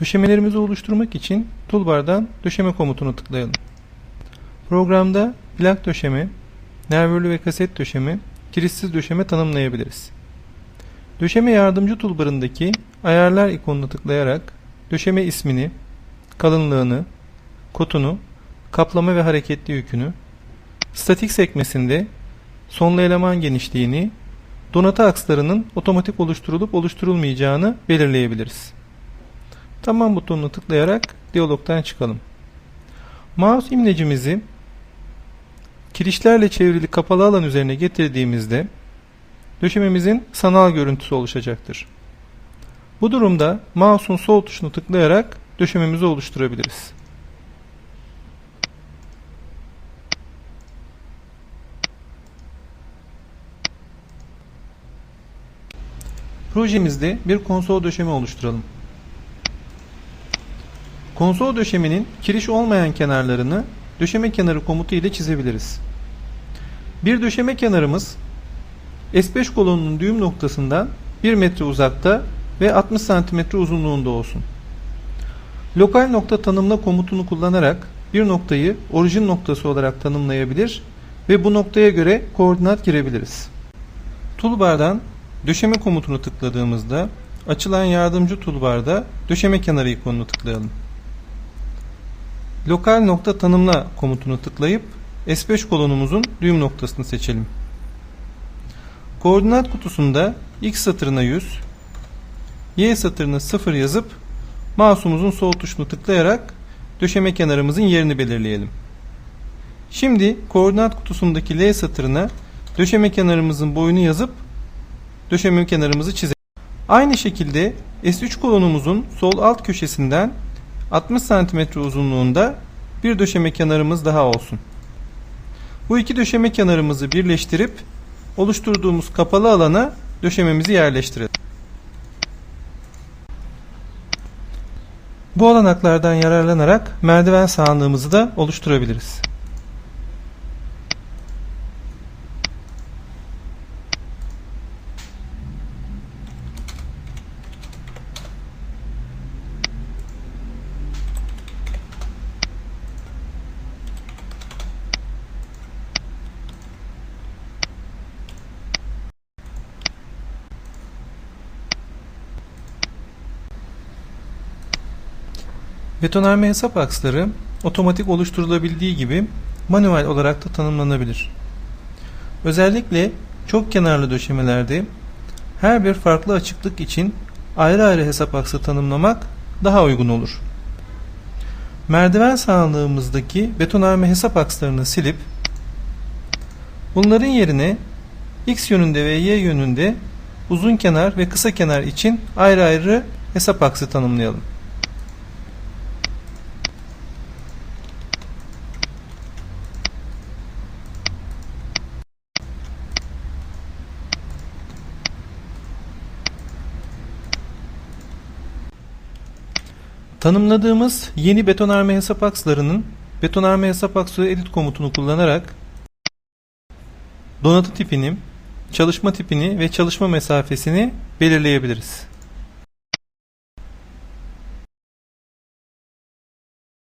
Döşemelerimizi oluşturmak için toolbar'dan döşeme komutunu tıklayalım. Programda plak döşeme, nervörlü ve kaset döşeme, kirissiz döşeme tanımlayabiliriz. Döşeme yardımcı toolbar'ındaki ayarlar ikonuna tıklayarak döşeme ismini, kalınlığını, kotunu, kaplama ve hareketli yükünü, statik sekmesinde sonlu eleman genişliğini, donatı akslarının otomatik oluşturulup oluşturulmayacağını belirleyebiliriz. Tamam butonuna tıklayarak diyalogdan çıkalım. Mouse imlecimizi kirişlerle çevrili kapalı alan üzerine getirdiğimizde döşememizin sanal görüntüsü oluşacaktır. Bu durumda mouse'un sol tuşunu tıklayarak döşememizi oluşturabiliriz. Projemizde bir konsol döşeme oluşturalım. Konsol döşemenin kiriş olmayan kenarlarını döşeme kenarı komutu ile çizebiliriz. Bir döşeme kenarımız S5 kolonunun düğüm noktasından 1 metre uzakta ve 60 cm uzunluğunda olsun. Lokal nokta tanımla komutunu kullanarak bir noktayı orijin noktası olarak tanımlayabilir ve bu noktaya göre koordinat girebiliriz. Toolbar'dan döşeme komutunu tıkladığımızda açılan yardımcı toolbar'da döşeme kenarı ikonunu tıklayalım. Lokal nokta tanımla komutunu tıklayıp S5 kolonumuzun düğüm noktasını seçelim. Koordinat kutusunda X satırına 100, Y satırına 0 yazıp mouse'umuzun sol tuşunu tıklayarak döşeme kenarımızın yerini belirleyelim. Şimdi koordinat kutusundaki L satırına döşeme kenarımızın boyunu yazıp döşeme kenarımızı çizelim. Aynı şekilde S3 kolonumuzun sol alt köşesinden 60 cm uzunluğunda bir döşeme kenarımız daha olsun. Bu iki döşeme kenarımızı birleştirip oluşturduğumuz kapalı alana döşememizi yerleştirelim. Bu olanaklardan yararlanarak merdiven sahanlığımızı da oluşturabiliriz. Betonarme hesap aksları otomatik oluşturulabildiği gibi manuel olarak da tanımlanabilir. Özellikle çok kenarlı döşemelerde her bir farklı açıklık için ayrı ayrı hesap aksı tanımlamak daha uygun olur. Merdiven sağlığımızdaki betonarme hesap akslarını silip bunların yerine x yönünde ve y yönünde uzun kenar ve kısa kenar için ayrı ayrı hesap aksı tanımlayalım. Tanımladığımız yeni betonarme hesap akslarının betonarme hesap aksı edit komutunu kullanarak donatı tipini, çalışma tipini ve çalışma mesafesini belirleyebiliriz.